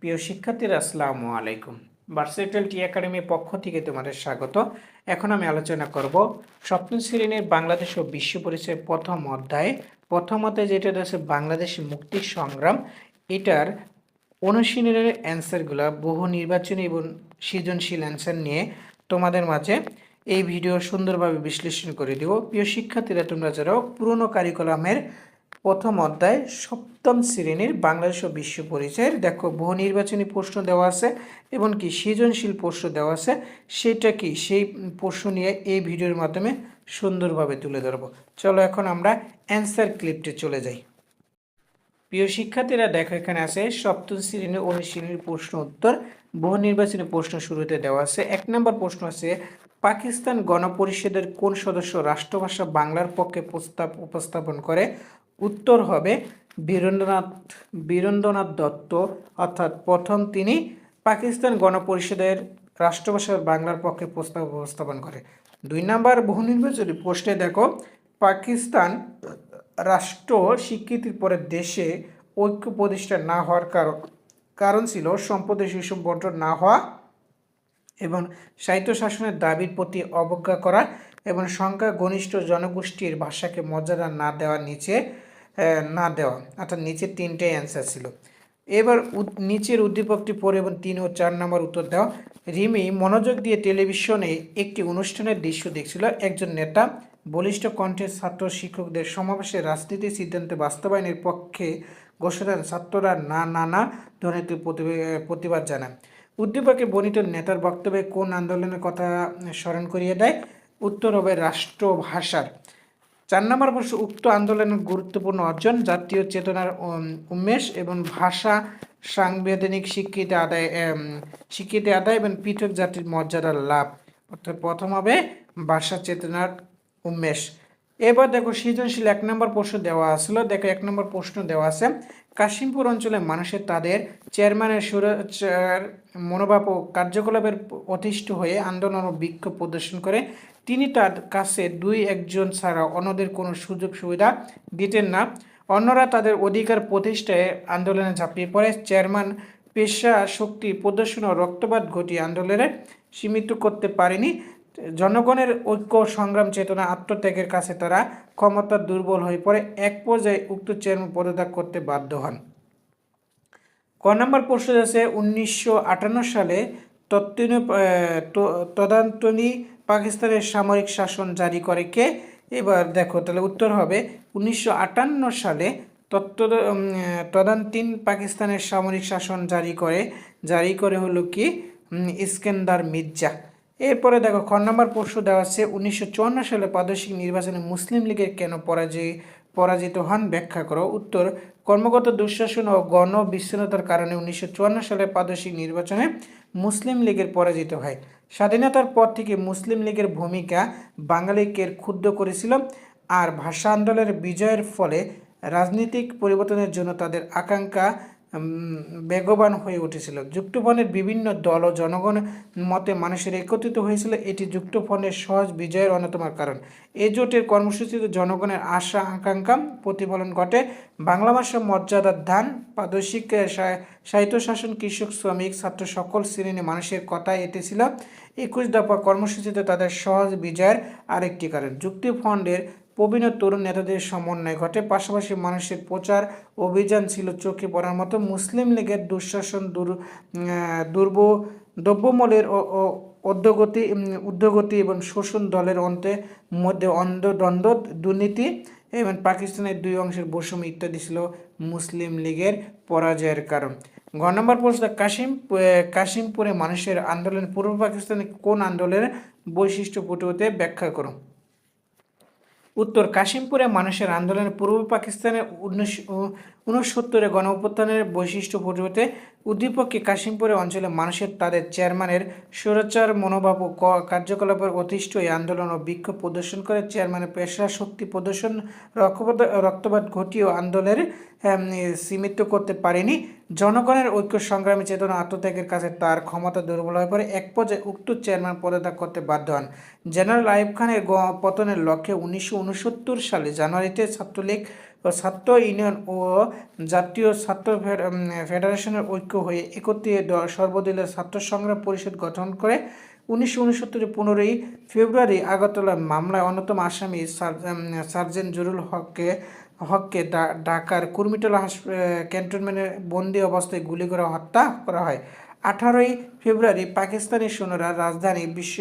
প্রিয় শিক্ষার্থীরা, আসসালামু আলাইকুম। ভার্সিটাল টি একাডেমির পক্ষ থেকে তোমাদের স্বাগত। এখন আমি আলোচনা করব সপ্তম শ্রেণির বাংলাদেশ ও বিশ্ব পরিচয় প্রথম অধ্যায়। প্রথম যেটা রয়েছে বাংলাদেশ মুক্তির সংগ্রাম, এটার অনুশীলনের অ্যান্সারগুলো বহু নির্বাচনী এবং সৃজনশীল অ্যান্সার নিয়ে তোমাদের মাঝে এই ভিডিও সুন্দরভাবে বিশ্লেষণ করে দেব। প্রিয় শিক্ষার্থীরা, তোমরা যারা পুরনো কারিকুলামের প্রথম অধ্যায়, সপ্তম শ্রেণির বাংলাদেশ বিশ্ব পরিচয়ের। দেখো, বহু নির্বাচনী প্রশ্ন দেওয়া আছে এবং কি সৃজনশীল প্রশ্ন দেওয়া আছে। সেটা কি? সেই প্রশ্ন নিয়ে এই ভিডিওর মাধ্যমে সুন্দরভাবে তুলে ধরবো। চলো এখন আমরা অ্যান্সার ক্লিপটে চলে যাই। প্রিয় শিক্ষার্থীরা, দেখো এখানে আছে, সপ্তম শ্রেণির অনুশীলনীর প্রশ্ন উত্তর। বহু নির্বাচনী প্রশ্ন শুরুতে দেওয়া আছে। এক নম্বর প্রশ্ন আছে, পাকিস্তান গণপরিষদের কোন সদস্য রাষ্ট্রভাষা বাংলার পক্ষে প্রস্তাব, উপস্থাপন করে? উত্তর হবে বীরেন্দ্রনাথ বীরেন্দ্রনাথ দত্ত। অর্থাৎ প্রথম তিনি পাকিস্তান গণপরিষদের রাষ্ট্রভাষা বাংলার পক্ষে প্রস্তাব উপস্থাপন করে। দুই নম্বর বহু নির্বাচনী প্রশ্নে দেখো, পাকিস্তান রাষ্ট্র স্বীকৃতির পরে দেশে ঐক্য প্রতিষ্ঠা না হওয়ার কারণ কারণ ছিল সম্পদের শিশু বন্টন না হওয়া এবং সাহিত্য শাসনের দাবির প্রতি অবজ্ঞা করা এবং সংখ্যা ঘনিষ্ঠ জনগোষ্ঠীর ভাষাকে মর্যাদা না দেওয়ার নিচে না দেওয়া। অর্থাৎ নিচে তিনটেই অ্যান্সার ছিল। এবার নিচের উদ্দীপকটি পড়ে এবং তিন ও চার নম্বর উত্তর দেওয়া রিমি মনোযোগ দিয়ে টেলিভিশনে একটি অনুষ্ঠানের দৃশ্য দেখছিল। একজন নেতা বলিষ্ঠ কণ্ঠের ছাত্র শিক্ষকদের সমাবেশে রাজনীতি সিদ্ধান্তে বাস্তবায়নের পক্ষে ঘোষণা ছাত্ররা না না না দুর্নীতির প্রতিবা- প্রতিবাদ জানায় উদ্দীপকে বর্ণিত নেতার বক্তব্যে কোন আন্দোলনের কথা স্মরণ করিয়ে দেয়? উত্তর হবে রাষ্ট্রভাষার। চার নম্বর প্রশ্ন, উক্ত আন্দোলনের গুরুত্বপূর্ণ অর্জন, জাতীয় চেতনার উন্মেষ এবং ভাষা, সাংবিধানিক স্বীকৃতি আদায় স্বীকৃতি আদায় এবং পৃথক জাতির মর্যাদার লাভ। অর্থাৎ প্রথম হবে ভাষা চেতনার উন্মেষ। এবার দেখো সৃজনশীল এক নম্বর প্রশ্ন দেওয়া আসলো দেখো এক নম্বর প্রশ্ন দেওয়া আছে, কাশিমপুর অঞ্চলের মানুষের তাদের চেয়ারম্যানের সুরক্ষার মনোভাব ও কার্যকলাপের অতিষ্ঠ হয়ে আন্দোলন ও বিক্ষোভ প্রদর্শন করে তিনি তার কাছে দুই একজন ছাড়া অন্যদের কোনো সুযোগ সুবিধা দিতেন না। অন্যরা তাদের অধিকার প্রতিষ্ঠায় আন্দোলনে ঝাঁপিয়ে পড়ে। চেয়ারম্যান পেশা শক্তি প্রদর্শন ও রক্তপাত ঘটিয়ে আন্দোলনে সীমিত করতে পারেনি। জনগণের ঐক্য সংগ্রাম চেতনা আত্মত্যাগের কাছে তারা ক্ষমতা দুর্বল হয়ে পড়ে। এক পর্যায়ে উক্ত চেয়ারম্যান পদত্যাগ করতে বাধ্য হন। ক নম্বর প্রশ্ন আছে, উনিশশো আটান্ন সালে তত্ত্বীয় তদান্তনী পাকিস্তানের সামরিক শাসন জারি করে কে? এবার দেখো, তাহলে উত্তর হবে উনিশশো আটান্ন সালে তত্ত্ব তদান্তীন পাকিস্তানের সামরিক শাসন জারি করে জারি করে হলো কি? ইস্কেন্দার মির্জা। এরপরে দেখো, খ নম্বর প্রশ্ন দেওয়া আছে উনিশশো চুয়ান্ন সালে প্রাদেশিক নির্বাচনে মুসলিম লীগের কেন পরাজয় পরাজিত হন, ব্যাখ্যা করো। উত্তর, কর্মগত দুঃশাসন ও গণ বিচ্ছিন্নতার কারণে উনিশশো চুয়ান্ন সালে প্রাদেশিক নির্বাচনে মুসলিম লীগের পরাজিত হয়। স্বাধীনতার পর থেকে মুসলিম লীগের ভূমিকা বাঙালিকে ক্ষুব্ধ করেছিল আর ভাষা আন্দোলনের বিজয়ের ফলে রাজনৈতিক পরিবর্তনের জন্য তাদের আকাঙ্ক্ষা বেগবান হয়ে উঠেছিল। যুক্তফ্রন্টের বিভিন্ন দল ও জনগণ মতে মানুষের একত্রিত হয়েছিল। এটি যুক্তফ্রন্টের সহজ বিজয়ের অন্যতম কারণ। এই জোটের কর্মসূচিতে জনগণের আশা আকাঙ্ক্ষা প্রতিফলন ঘটে। বাংলা ভাষার মর্যাদার দান প্রাদেশিক আহ, সা- সাহিত্য শাসন কৃষক শ্রমিক ছাত্র সকল শ্রেণির মানুষের কথা এতে ছিল। একুশ দফা কর্মসূচিতে তাদের সহজ বিজয়ের আরেকটি কারণ। যুক্তিফ্রন্টের প্রবীণ তরুণ নেতাদের সমন্বয় ঘটে। পাশাপাশি মানুষের প্রচার অভিযান ছিল চোখে পড়ার মতো। মুসলিম লীগের দুঃশাসন দুর দুর্ব, দ্রব্যমূল্যের ও ও, উদ্যোগতি এবং শোষণ দলের অন্তে মধ্যে অন্ধ দ্বন্দ্ব, দুর্নীতি এবং পাকিস্তানের দুই অংশের বৈষম্য ইত্যাদি ছিল মুসলিম লীগের পরাজয়ের কারণ। ঘ নম্বর প্রশ্ন, কাশিম কাশিমপুরে মানুষের আন্দোলন পূর্ব পাকিস্তানে কোন আন্দোলনের বৈশিষ্ট্য ফুটে ব্যাখ্যা করো উত্তর কাশিমপুরে মানুষের আন্দোলনে পূর্ব পাকিস্তানের উনসত্তরে গণ বৈশিষ্ট্য ওঠে উদ্দীপককে কাশিমপুরে অঞ্চলে মানুষের তাদের চেয়ারম্যানের সুরচার মনোভাব ও কার্যকলাপের অতিষ্ঠ এই আন্দোলন ও বিক্ষোভ প্রদর্শন করে চেয়ারম্যানের পেশা শক্তি প্রদর্শন, রক্তপাত ঘটিয়েও আন্দোলনের সীমিত করতে পারেনি। জনগণের ঐক্য, সংগ্রামী চেতনা, আত্মত্যাগের কাছে তার ক্ষমতা দুর্বল হয়ে পড়ে। এক পর্যায়ে উক্ত চেয়ারম্যান পদত্যাগ করতে বাধ্য হন। জেনারেল আইব খানের পতনের লক্ষ্যে উনিশশো উনসত্তর সালে জানুয়ারিতে ছাত্রলীগ ছাত্র ইউনিয়ন ও জাতীয় ছাত্র ফেডারেশনের ঐক্য হয়ে একত্রে সর্বদলীয় ছাত্র সংগ্রাম পরিষদ গঠন করে উনিশশো উনসত্তরের পনেরোই ফেব্রুয়ারি আগরতলা মামলায় অন্যতম আসামি সার্জেন্ট জরুল হককে হককে ঢাকার কুর্মিটোলা হাসপ ক্যান্টনমেন্টে বন্দি অবস্থায় গুলি করে হত্যা করা হয়। আঠারোই ফেব্রুয়ারি পাকিস্তানি সৈন্যরা রাজধানী বিশ্ব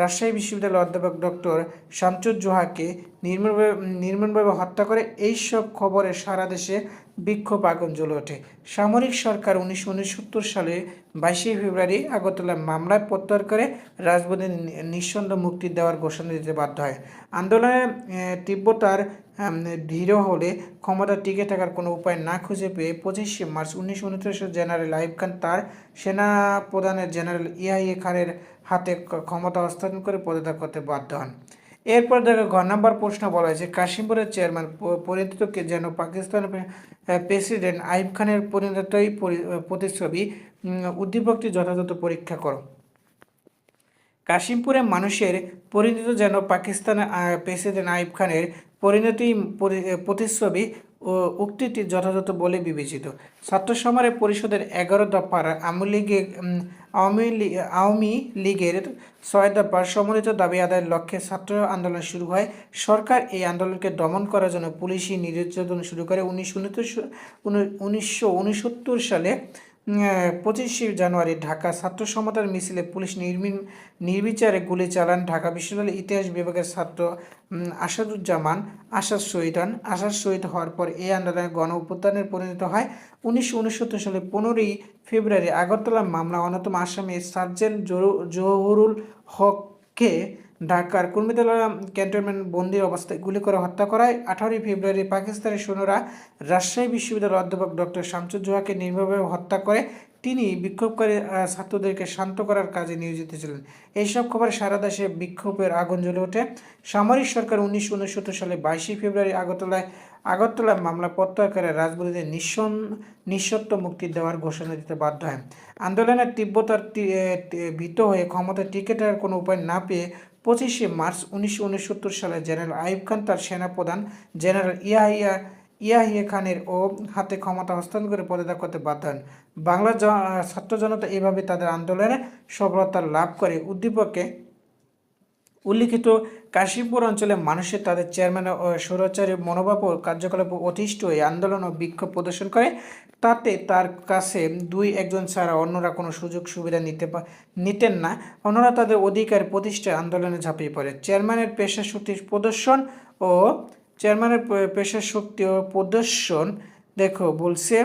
রাজশাহী বিশ্ববিদ্যালয়ের অধ্যাপক ডক্টর শামসুজ্জোহাকে নির্মমভাবে নির্মমভাবে হত্যা করে এইসব খবরে সারা দেশে বিক্ষোভ আগুন জ্বলে ওঠে। সামরিক সরকার উনিশশো উনসত্তর সালে বাইশে ফেব্রুয়ারি আগরতলা মামলায় প্রত্যাহার করে রাজবদের নিঃসন্দ মুক্তি দেওয়ার ঘোষণা দিতে বাধ্য হয়। আন্দোলনের তীব্রতার দৃঢ় হলে ক্ষমতা টিকে থাকার কোনো উপায় না খুঁজে পেয়ে পঁচিশে মার্চ উনিশশো উনত্রিশে জেনারেল আইব খান তার সেনা প্রধানের জেনারেল ইয়াহিয়া খানের হাতে ক্ষমতা হস্তান্তর করে পদত্যাগ করতে বাধ্য হন। এরপর দেখো ঘ নম্বর প্রশ্ন বলা হয়েছে, কাশিমপুরের চেয়ারম্যান পরিণতকে যেন পাকিস্তানের প্রেসিডেন্ট আইব খানের পরিণতই প্রতিচ্ছবি উদ্দীপকটি যথাযথ পরীক্ষা করো। কাশিমপুরে মানুষের পরিণত যেন পাকিস্তানের প্রেসিডেন্ট আইব খানের পরিণতি, পরি- প্রতিচ্ছবি ও উক্তিটি যথাযথ বলে বিবেচিত। ছাত্র সমারে পরিষদের এগারো দফার আওয়ামী লীগে আওয়ামী লী- আওয়ামী লীগের ছয় দফার সমন্বিত দাবি আদায়ের লক্ষ্যে ছাত্র আন্দোলন শুরু হয়। সরকার এই আন্দোলনকে দমন করার জন্য পুলিশি নির্যাতন শুরু করে। উনিশশো সালে পঁচিশে জানুয়ারি ঢাকা ছাত্র সমতার মিছিলে পুলিশ নির্মিন নির্বিচারে গুলি চালান ঢাকা বিশ্ববিদ্যালয়ের ইতিহাস বিভাগের ছাত্র আসাদুজ্জামান, আসাদ শহীদ হন আসাদ শহীদ হওয়ার পর এই আন্দোলনে গণ অভ্যুত্থানের পরিণত হয়। উনিশশো উনসত্তর সালে পনেরোই ফেব্রুয়ারি আগরতলা মামলা অন্যতম আসামি সার্জেন্ট জহুরুল হককে ঢাকার কুর্মিতলা ক্যান্টনমেন্ট বন্দির অবস্থায় গুলি করে হত্যা করায় আঠারোই ফেব্রুয়ারি পাকিস্তানের সৈন্যরা রাজশাহী বিশ্ববিদ্যালয়ের অধ্যাপক ডক্টর শামসুজ্জোহাকে নির্মমভাবে হত্যা করে তিনি বিক্ষোভকারী ছাত্রদেরকে শান্ত করার কাজে নিয়োজিত ছিলেন। এইসব খবর সারা দেশে বিক্ষোভের আগুন জ্বলে ওঠে। সামরিক সরকার উনিশশো উনসত্তর সালে বাইশে ফেব্রুয়ারি আগরতলায় আগরতলা মামলা প্রত্যাহার করে রাজবুদ্ধিদের নিঃসন, নিঃসত্ব মুক্তি দেওয়ার ঘোষণা দিতে বাধ্য হয়। আন্দোলনের তীব্রতার ভীত হয়ে ক্ষমতা টিকে কোনো উপায় না পেয়ে পঁচিশে মার্চ উনিশশো উনসত্তর সালে জেনারেল আইব খান তার সেনাপ্রধান জেনারেল ইয়াহিয়া ইয়াহিয়া খানের ও হাতে ক্ষমতা হস্তান্তর পদত্যাগ করতে বাধ্য হন। বাংলার ছাত্র জনতা এভাবে তাদের আন্দোলনে সফলতা লাভ করে। উদ্দীপকে উল্লিখিত কাশীপুর অঞ্চলে মানুষের তাদের চেয়ারম্যান ও স্বৈরাচারী মনোভাব ও কার্যকলাপ অতিষ্ঠ হয়ে আন্দোলন ও বিক্ষোভ প্রদর্শন করে। তাতে তার কাছে দুই একজন ছাড়া অন্যরা কোনো সুযোগ সুবিধা নিতে নিতেন না। অন্যরা তাদের অধিকার প্রতিষ্ঠায় আন্দোলনে ঝাঁপিয়ে পড়ে। চেয়ারম্যানের পেশা শক্তির প্রদর্শন ও চেয়ারম্যানের পে- পেশা শক্তি ও প্রদর্শন, দেখো বলছে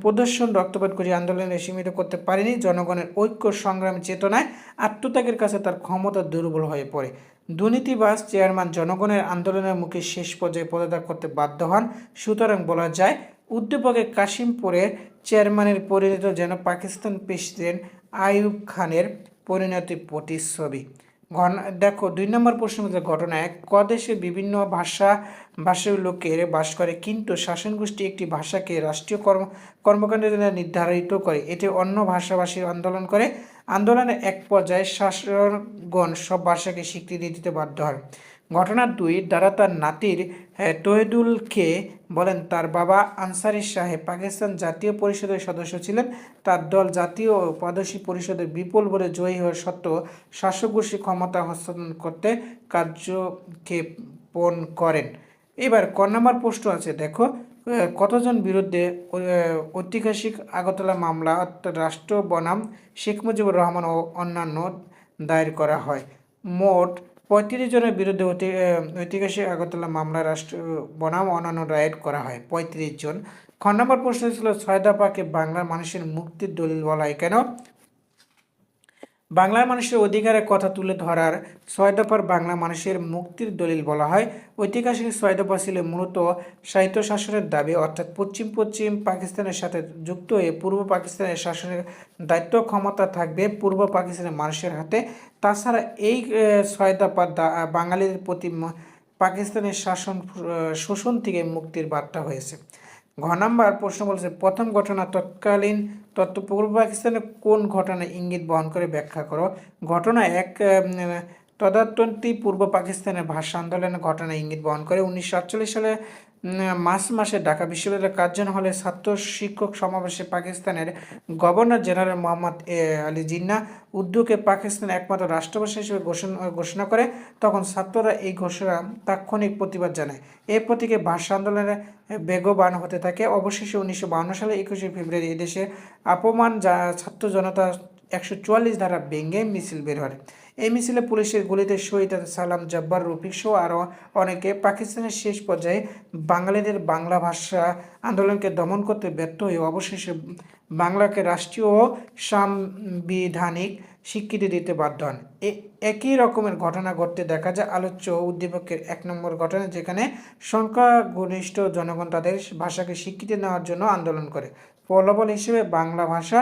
প্রদর্শন রক্তপাত করে আন্দোলনে সীমিত করতে পারেনি জনগণের ঐক্য সংগ্রাম চেতনায়। আত্মত্যাগের কাছে তার ক্ষমতা দুর্বল হয়ে পড়ে। দুর্নীতিবাজ চেয়ারম্যান জনগণের আন্দোলনের মুখে শেষ পর্যায়ে পদত্যাগ করতে বাধ্য হন। সুতরাং বলা যায় উদ্দীপকে কাশিমপুরের চেয়ারম্যানের পরিণত যেন পাকিস্তান প্রেসিডেন্ট আইয়ুব খানের পরিণতি প্রতিচ্ছবি। দেখো, দুই নম্বর প্রশ্ন মধ্যে ঘটনা এক কদেশে বিভিন্ন ভাষা, ভাষার লোকের বাস করে, কিন্তু শাসন গোষ্ঠী একটি ভাষাকে রাষ্ট্রীয় কর্ম, কর্মকাণ্ডের জন্য নির্ধারিত করে। এটি অন্য ভাষাভাষীর আন্দোলন করে। আন্দোলনের এক পর্যায়ে শাসনগণ সব ভাষাকে স্বীকৃতি দিতে বাধ্য হয়। ঘটনার দুই দ্বারা তার নাতির তহিদুলকে বলেন, তার বাবা আনসারি সাহেব পাকিস্তান জাতীয় পরিষদের সদস্য ছিলেন। তার দল জাতীয় ও প্রাদেশিক পরিষদের বিপুল বলে জয়ী হওয়া সত্ত্বেও শাসক গোষ্ঠী ক্ষমতা হস্তান্তর করতে কার্যক্ষেপণ করেন। এবার ক নম্বর প্রশ্ন আছে, দেখো কতজন বিরুদ্ধে ঐতিহাসিক আগতলা মামলা অর্থাৎ রাষ্ট্র বনাম শেখ মুজিবুর রহমান ও অন্যান্য দায়ের করা হয়? মোট পঁয়ত্রিশ জনের বিরুদ্ধে ঐতি- ঐতিহাসিক আগরতলা মামলা রাষ্ট্র বনাম অন্যান্য রায়ের করা হয়। পঁয়ত্রিশ জন। খ নম্বর প্রশ্ন ছিল, ছয় দফাকে বাংলার মানুষের মুক্তির দলিল বলা হয় কেন? বাংলার মানুষের অধিকারের কথা তুলে ধরার ছয় দফার বাংলা মানুষের মুক্তির দলিল বলা হয়। ঐতিহাসিক ছয় দফা ছিল মূলত সাহিত্য শাসনের দাবি, অর্থাৎ পশ্চিম পশ্চিম পাকিস্তানের সাথে যুক্ত হয়ে পূর্ব পাকিস্তানের শাসনের দায়িত্ব ক্ষমতা থাকবে পূর্ব পাকিস্তানের মানুষের হাতে। তাছাড়া এই ছয় দফা বাঙালিদের প্রতি পাকিস্তানের শাসন শোষণ থেকে মুক্তির বার্তা হয়েছে। ঘ নাম্বার প্রশ্ন বলছে, প্রথম ঘটনা তৎকালীন তত্ত্ব পূর্ব পাকিস্তানের কোন ঘটনা ইঙ্গিত বহন করে ব্যাখ্যা করো? ঘটনা এক তদাত্তন্তি পূর্ব পাকিস্তানের ভাষা আন্দোলনের ঘটনা ইঙ্গিত বহন করে। উনিশশো সাতচল্লিশ সালে মার্চ মাসে ঢাকা বিশ্ববিদ্যালয়ের কার্জন হলে ছাত্র শিক্ষক সমাবেশে পাকিস্তানের গভর্নর জেনারেল মোহাম্মদ, এ, আলী জিন্না উর্দুকে পাকিস্তানের একমাত্র রাষ্ট্রভাষা হিসেবে ঘোষণা ঘোষণা করে। তখন ছাত্ররা এই ঘোষণা তাৎক্ষণিক প্রতিবাদ জানায়। এই প্রতীকে ভাষা আন্দোলনের বেগবান হতে থাকে। অবশেষে উনিশশো সালে একুশে ফেব্রুয়ারি এদেশে আপমান ছাত্র জনতা একশো চুয়াল্লিশ ধারা ভেঙে মিছিল বের হয়। এই মিছিলে পুলিশের গুলিতে শহীদ সালাম জব্বার, রফিক সহ আরও অনেকে পাকিস্তানের শেষ পর্যায়ে বাঙালিদের বাংলা ভাষা আন্দোলনকে দমন করতে ব্যর্থ হয়ে অবশেষে বাংলাকে রাষ্ট্রীয় সাংবিধানিক স্বীকৃতি দিতে বাধ্য হন। একই রকমের ঘটনা ঘটতে দেখা যায় আলোচ্য উদ্দীপকের এক নম্বর ঘটনা, যেখানে সংখ্যাগরিষ্ঠ জনগণ তাদের ভাষাকে স্বীকৃতি নেওয়ার জন্য আন্দোলন করে। ফলাফল হিসেবে বাংলা ভাষা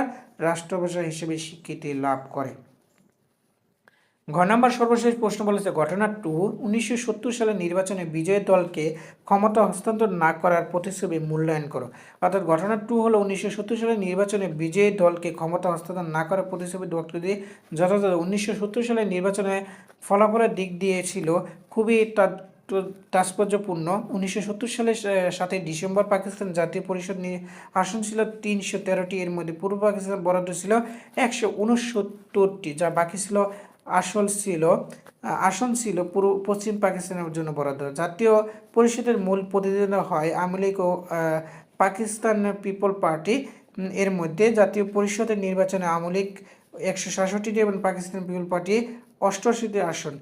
রাষ্ট্রভাষা হিসেবে স্বীকৃতি লাভ করে। ঘ নম্বর সর্বশেষ প্রশ্ন বলেছে, ঘটনা টু উনিশশো সত্তর সালে নির্বাচনে বিজয়ী দলকে ক্ষমতা হস্তান্তর না করার প্রতিশ্রুতি মূল্যায়ন করো। অর্থাৎ ঘটনা টু হলো, উনিশশো সত্তর সালে নির্বাচনে বিজয়ী দলকে ক্ষমতা হস্তান্তর না করার প্রতিশ্রুতি দিয়ে যথাযথ উনিশশো সত্তর সালে নির্বাচনে ফলাফলের দিক দিয়ে ছিল খুবই তাৎপর্যপূর্ণ। উনিশশো সত্তর সালের সাথে ডিসেম্বর পাকিস্তান জাতীয় পরিষদ নিয়ে আসন ছিল তিনশো তেরোটি। এর মধ্যে পূর্ব পাকিস্তান বরাদ্দ ছিল একশো উনসত্তরটি, যা বাকি ছিল আসল ছিল আসন ছিল পুরো পশ্চিম পাকিস্তানের জন্য বরাদ্দ। জাতীয় পরিষদের মূল প্রতিদ্বন্দ্ব হয় আওয়ামী লীগ ও পাকিস্তান পিপল পার্টি। এর মধ্যে জাতীয় পরিষদের নির্বাচনে আওয়ামী লীগ একশো সাতষট্টিটি এবং পাকিস্তান পিপল পার্টি অষ্টআশিটি আসন।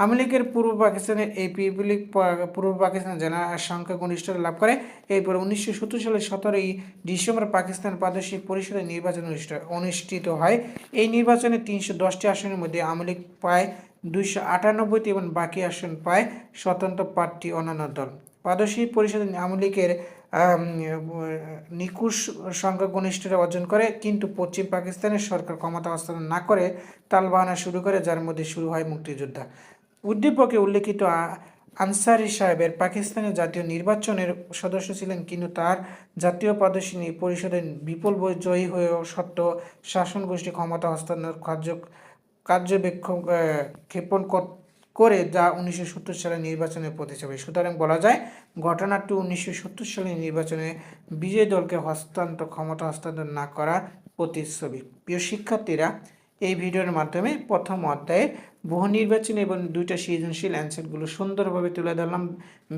আওয়ামী লীগের পূর্ব পাকিস্তানের এই পিপল লীগ পূর্ব পাকিস্তান জেলা সংখ্যাগরিষ্ঠতা লাভ করে। এরপর উনিশশো সত্তর সালের সতেরোই ডিসেম্বর পাকিস্তান প্রাদেশিক পরিষদের নির্বাচন অনুষ্ঠিত- হয়। এই নির্বাচনে তিনশো দশটি আসনের মধ্যে আওয়ামী লীগ পায় দুইশো এবং বাকি আসন পায় স্বতন্ত্র প্রার্থী অন্যান্য দল। প্রাদেশিক পরিষদে আওয়ামী লীগের নিকুশ সংখ্যাগরিষ্ঠতা অর্জন করে, কিন্তু পশ্চিম পাকিস্তানের সরকার ক্ষমতা হস্তান্তর না করে তালবাহানা শুরু করে, যার মধ্যে শুরু হয় মুক্তিযোদ্ধা। উদ্দীপকে উল্লেখিত আনসারি সাহেবের পাকিস্তানের জাতীয় নির্বাচনের সদস্য ছিলেন, কিন্তু তার জাতীয় প্রাদেশিক পরিষদের বিপুল জয়ী হয়েও সত্ত্বেও শাসন গোষ্ঠী ক্ষমতা হস্তান্তর কার্য কার্যবেক্ষণ ক্ষেপণ করে যা উনিশশো সত্তর সালের নির্বাচনের প্রতিচ্ছবি। সুতরাং বলা যায়, ঘটনাটি উনিশশো সত্তর সালের নির্বাচনে বিজয়ী দলকে হস্তান্তর, ক্ষমতা হস্তান্তর না করার প্রতিচ্ছবি। প্রিয় শিক্ষার্থীরা, এই ভিডিওর মাধ্যমে প্রথম অধ্যায়ে বহু নির্বাচন এবং দুইটা সৃজনশীল অ্যান্সারগুলো সুন্দরভাবে তুলে ধরলাম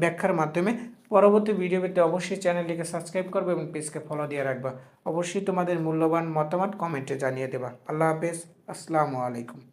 ব্যাখ্যার মাধ্যমে। পরবর্তী ভিডিও পেতে অবশ্যই চ্যানেলটিকে সাবস্ক্রাইব করবে এবং পেজকে ফলো দিয়ে রাখবা। অবশ্যই তোমাদের মূল্যবান মতামত কমেন্টে জানিয়ে দেবা। আল্লাহ হাফেজ। আসসালামু আলাইকুম।